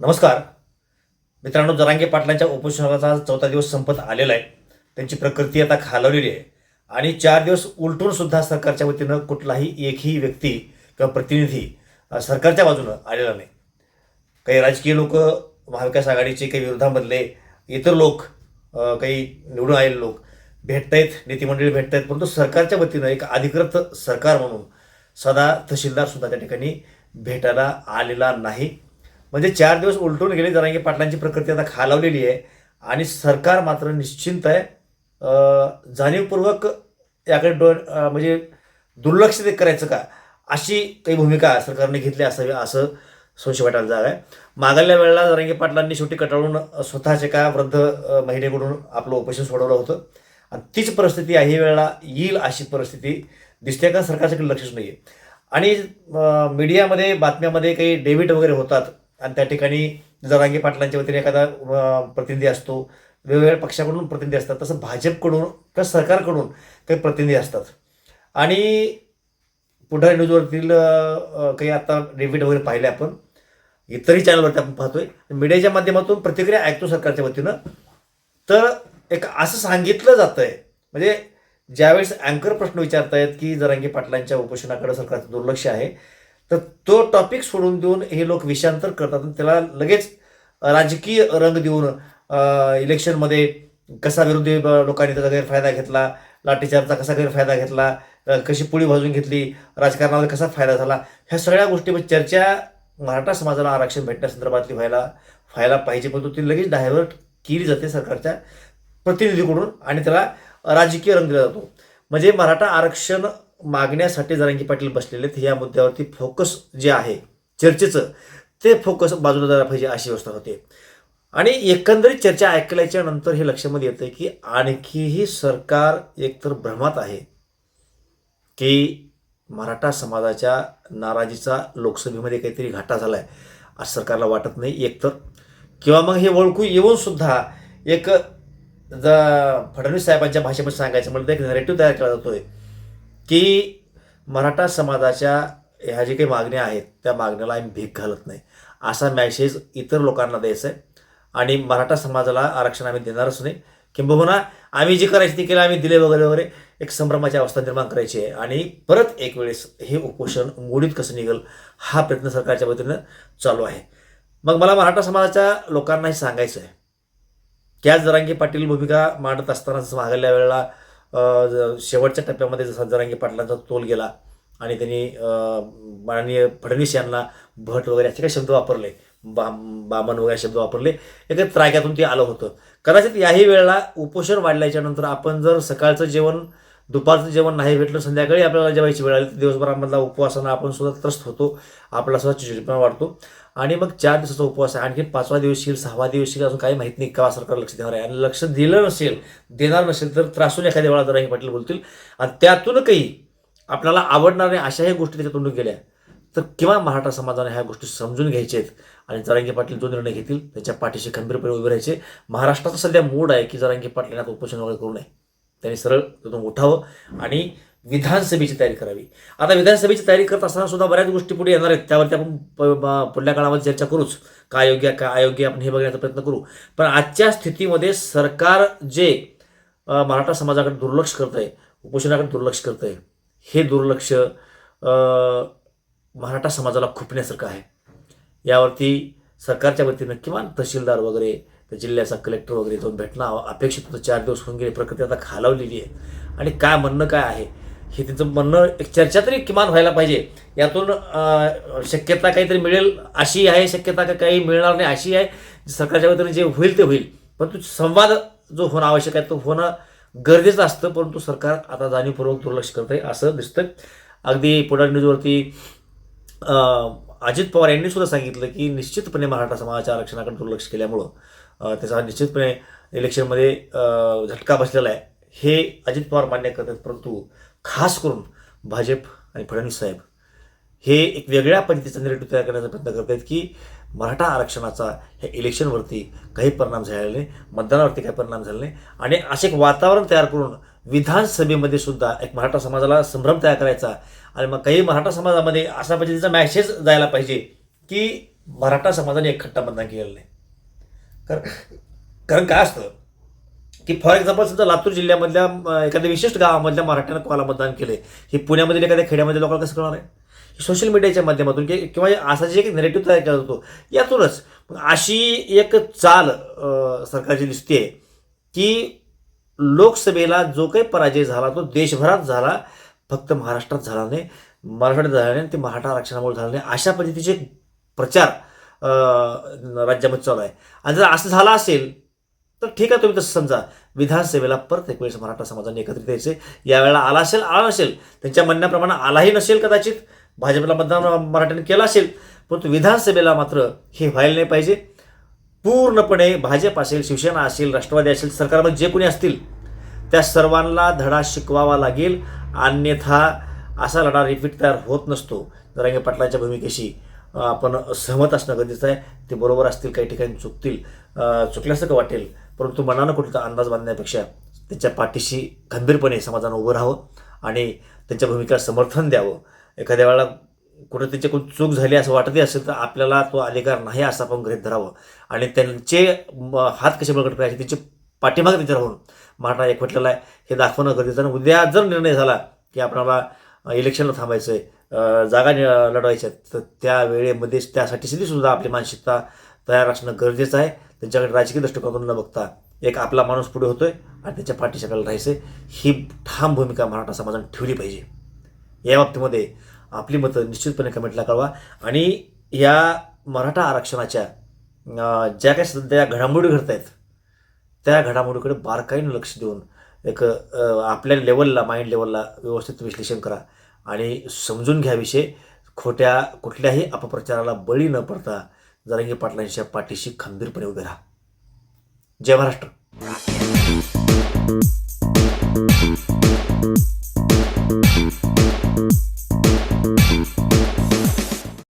नमस्कार. मित्रांनो जरांगे पाटलांच्या उपोषणाचा आज चौथा दिवस संपत आलेला आहे. त्यांची प्रकृती आता खालवलेली आहे. आणि चार दिवस उलटून सुद्धा सरकारच्या वतीनं कुठलाही एकही व्यक्ती किंवा प्रतिनिधी सरकारच्या बाजूनं आलेला नाही. काही राजकीय लोक महाविकास आघाडीचे काही विरोधामधले इतर लोक काही निवडून आलेले लोक भेटतायत भेटत भेटतायत परंतु सरकारच्या वतीनं एक अधिकृत सरकार म्हणून सदा तहसीलदार सुद्धा त्या ठिकाणी भेटायला आलेला नाही. म्हणजे चार दिवस उलटून गेले जरांगे पाटलांची प्रकृती आता खालावलेली आहे. आणि सरकार मात्र निश्चिंत आहे. जाणीवपूर्वक याकडे डो म्हणजे दुर्लक्ष ते करायचं का? अशी काही भूमिका सरकारने घेतली असावी असं संशय वाटायला जागा आहे मागल्या वेळेला जरांगे पाटलांनी शेवटी कटाळून स्वतःचे का वृद्ध महिनेकडून महिलेकडून आपलं उपोषण सोडवलं होतं. आणि तीच परिस्थिती आहे वेळेला येईल अशी परिस्थिती दिसते का? सरकारच्याकडे लक्षच नाही आहे आणि मीडियामध्ये बातम्यामध्ये काही डेबिट वगैरे होतात. आणि त्या ठिकाणी जरांगी पाटलांच्या वतीने एखादा प्रतिनिधी असतो वेगवेगळ्या पक्षाकडून प्रतिनिधी असतात तसं भाजपकडून किंवा सरकारकडून काही प्रतिनिधी असतात. आणि पुढारी न्यूजवरतील काही आता डेबिट वगैरे पाहिले आपण इतरही चॅनलवरती आपण पाहतोय मीडियाच्या माध्यमातून प्रतिक्रिया ऐकतो सरकारच्या वतीनं. तर एक असं सांगितलं जातं आहे म्हणजे ज्यावेळेस अँकर प्रश्न विचारतायत की जरांगी पाटलांच्या उपोषणाकडे सरकारचं दुर्लक्ष आहे तर तो टॉपिक सोडून देऊन हे लोक विषयांतर करतात आणि त्याला लगेच राजकीय रंग देऊन इलेक्शनमध्ये कसा विरोधी लोकांनी त्याचा गैरफायदा घेतला लाठीचार्जचा कसा गैरफायदा घेतला कशी पुळी भाजून घेतली राजकारणामध्ये कसा फायदा झाला ह्या सगळ्या गोष्टीमध्ये चर्चा मराठा समाजाला आरक्षण भेटण्यासंदर्भातली व्हायला व्हायला पाहिजे. परंतु ती लगेच डायव्हर्ट केली जाते सरकारच्या प्रतिनिधीकडून आणि त्याला राजकीय रंग दिला जातो. म्हणजे मराठा आरक्षण मागण्यासाठी जरांगी पाटील बसलेले आहेत या मुद्द्यावरती फोकस जे आहे चर्चेचं ते फोकस बाजूला जायला पाहिजे अशी व्यवस्था होते. आणि एकंदरीत चर्चा ऐकल्याच्या नंतर हे लक्षामध्ये येतं की आणखीही सरकार एकतर भ्रमात आहे की मराठा समाजाच्या नाराजीचा लोकसभेमध्ये काहीतरी घाटा झाला आहे असं सरकारला वाटत नाही एकतर. किंवा मग हे ओळखू येऊन सुद्धा एक ज फडणवीस साहेबांच्या भाषेमध्ये सांगायचं म्हणजे एक नरेटिव्ह तयार केला जातोय. की मराठा समाजाच्या ह्या जे काही मागण्या आहेत त्या मागण्याला आम्ही भीक घालत नाही. असा मॅसेज इतर लोकांना द्यायचा आहे आणि मराठा समाजाला आरक्षण आम्ही देणारच नाही किंबहुना आम्ही जे करायचे ते केलं आम्ही दिले वगैरे वगैरे एक संभ्रमाची अवस्था निर्माण करायची आहे. आणि परत एक वेळेस हे उपोषण मोडीत कसं निघेल हा प्रयत्न सरकारच्या वतीनं चालू आहे. मग मला मराठा समाजाच्या लोकांनाही सांगायचं आहे की आज जरांगी पाटील भूमिका मांडत असताना जसं मागल्या वेळेला शेवटच्या टप्प्यामध्ये जसा जरांगी पाटलांचा तोल गेला आणि त्यांनी माननीय फडणवीस यांना भट वगैरे असे काही शब्द वापरले बा बामन वगैरे शब्द वापरले एका त्राग्यातून ते आलं होतं. कदाचित याही वेळेला उपोषण वाढल्याच्या नंतर आपण जर सकाळचं जेवण दुपारचं जेवण नाही भेटलं संध्याकाळी आपल्याला जेवायची वेळ आली. तर दिवसभरामधला उपवासानं आपण सुद्धा त्रस्त होतो. आपला सुद्धा चिडचिडपणा वाढतो. आणि मग चार दिवसाचा उपवास आहे. आणखी पाचवा दिवस येईल सहावा दिवस येईल अजून काही माहीत नाही का सरकार लक्ष देणार आहे. आणि लक्ष दिलं नसेल देणार नसेल तर त्रासून एखाद्या वेळा जरांगी पाटील बोलतील. आणि त्यातून काही आपल्याला आवडणार नाही अशाही गोष्टी त्याच्या तोंडून गेल्या. तर किंवा मराठा समाजाने ह्या गोष्टी समजून घ्यायच्या आहेत. आणि जरांगे पाटील जो निर्णय घेतील त्याच्या पाठीशी खंबीरपणे उभे राहायचे. महाराष्ट्राचा सध्या मूड आहे की जरांगी पाटलांना आता उपोषण वगैरे करू नये. त्यांनी सरळ तिथून उठावं आणि विधानसभेची तयारी करावी. आता विधानसभेची तयारी करत असताना सुद्धा बऱ्याच गोष्टी पुढे येणार आहेत. त्यावरती आपण प- पुढल्या काळामध्ये चर्चा करूच. काय योग्य आहे, काय अयोग्य आपण हे बघण्याचा प्रयत्न करू. पण आजच्या स्थितीमध्ये सरकार जे मराठा समाजाकडे दुर्लक्ष करत आहे उपोषणाकडे दुर्लक्ष करत आहे हे दुर्लक्ष मराठा समाजाला खुपण्यासारखं आहे. यावरती सरकारच्या वतीनं किमान तहसीलदार वगैरे त्या जिल्ह्याचा कलेक्टर वगैरे जाऊन भेटणं अपेक्षित होतं. चार दिवस होऊन गेले प्रकृती आता खालावलेली आहे. आणि काय म्हणणं काय आहे? हे त्यांचं म्हणणं एक चर्चा तरी किमान व्हायला पाहिजे. यातून शक्यता काहीतरी मिळेल अशी आहे शक्यता का काही मिळणार नाही अशी आहे. सरकारच्या वतीने जे होईल ते होईल. परंतु संवाद जो होणं आवश्यक आहे तो होणं गरजेचं असतं. परंतु सरकार आता जाणीवपूर्वक दुर्लक्ष करत आहे असं दिसतं. अगदी पुढार न्यूजवरती अजित पवार यांनी सुद्धा सांगितलं की निश्चितपणे मराठा समाजाच्या आरक्षणाकडे दुर्लक्ष केल्यामुळं त्याचा निश्चितपणे इलेक्शनमध्ये झटका बसलेला आहे. हे अजित पवार मान्य करतात परंतु खास करून भाजप आणि फडणवीस साहेब हे एक वेगळ्या पद्धतीचा निरेटिव्ह तयार करण्याचा प्रयत्न करत आहेत की मराठा आरक्षणाचा ह्या इलेक्शनवरती काही परिणाम झालेला नाही मतदानावरती काही परिणाम झाला नाही. आणि असे एक वातावरण तयार करून विधानसभेमध्ये सुद्धा एक मराठा समाजाला संभ्रम तयार करायचा आणि मग काही मराठा समाजामध्ये अशा पद्धतीचा मॅसेज जायला पाहिजे की मराठा समाजाने एक खट्टा मतदान केलेलं नाही. कारण कारण काय असतं की फॉर एक्झाम्पल समजा लातूर जिल्ह्यामधल्या एखाद्या विशिष्ट गावामधल्या मराठ्यानं कोणाला मतदान केले हे पुण्यामधील एखाद्या खेड्यामध्ये लोकांना कसं कळणार आहे? सोशल मीडियाच्या माध्यमातून की किंवा असा जे एक नेरेटिव्ह तयार केला जातो यातूनच. मग अशी एक चाल सरकारची दिसते की लोकसभेला जो काही पराजय झाला तो देशभरात झाला फक्त महाराष्ट्रात झाला नाही. मराठवाड्यात झाला नाही ते मराठा आरक्षणामुळे झाला नाही. अशा पद्धतीचे प्रचार राज्यामध्ये चालू आहे. आणि जर असं झालं असेल तर ठीक आहे तुम्ही तसं समजा. विधानसभेला परत एक वेळेस मराठा समाजाने एकत्रित यायचे. यावेळेला आला असेल आला नसेल त्यांच्या म्हणण्याप्रमाणे आलाही नसेल कदाचित. भाजपला मतदान मराठ्याने केलं असेल परंतु विधानसभेला मात्र हे व्हायला नाही पाहिजे. पूर्णपणे भाजप असेल शिवसेना असेल राष्ट्रवादी असेल सरकारमध्ये जे कोणी असतील त्या सर्वांना धडा शिकवावा लागेल. अन्यथा असा लढा रिपीट तयार होत नसतो. जरांगे पाटलाच्या भूमिकेशी. आपण सहमत असणं गरजेचं आहे. ते बरोबर असतील काही ठिकाणी चुकतील चुकल्यासारखं वाटेल परंतु मनानं कुठला अंदाज बांधण्यापेक्षा त्यांच्या पाठीशी खंबीरपणे समाजानं उभं राहावं आणि त्यांच्या भूमिकेला समर्थन द्यावं. एखाद्या वेळेला कुठं त्यांच्याकडून चूक झाली असं वाटतही असेल तर आपल्याला तो अधिकार नाही असं आपण गृहित धरावं. आणि त्यांचे हात कसे बळकट करायचे त्यांचे पाठीमागे त्यांच्या राहून. महाराणा एकवटलेला आहे हे दाखवणं गरजेचं आणि उद्या जर निर्णय झाला की आपल्याला इलेक्शनला थांबायचं आहे जागा लढवायच्या. तर त्या वेळेमध्येच त्यासाठी सुद्धा आपली मानसिकता तयार असणं गरजेचं आहे. त्यांच्याकडे राजकीय दृष्टिकोनातून न बघता एक आपला माणूस पुढे होतोय आणि त्याच्या पाठीशी आपल्याला राहायचं ही ठाम भूमिका मराठा समाजाने ठेवली पाहिजे. या बाबतीमध्ये आपली मतं निश्चितपणे कमेंटला कळवा. आणि या मराठा आरक्षणाच्या ज्या काही सध्या घडामोडी घडत आहेत त्या घडामोडीकडे बारकाईनं लक्ष देऊन एक आपल्या लेवलला माइंड लेवलला व्यवस्थित विश्लेषण करा. आणि समजून घ्याविषयी खोट्या कुठल्याही अपप्रचाराला बळी न पडता जरंगी पाटलांच्या पाठीशी खंबीरपणे उभे राहा. जय महाराष्ट्र.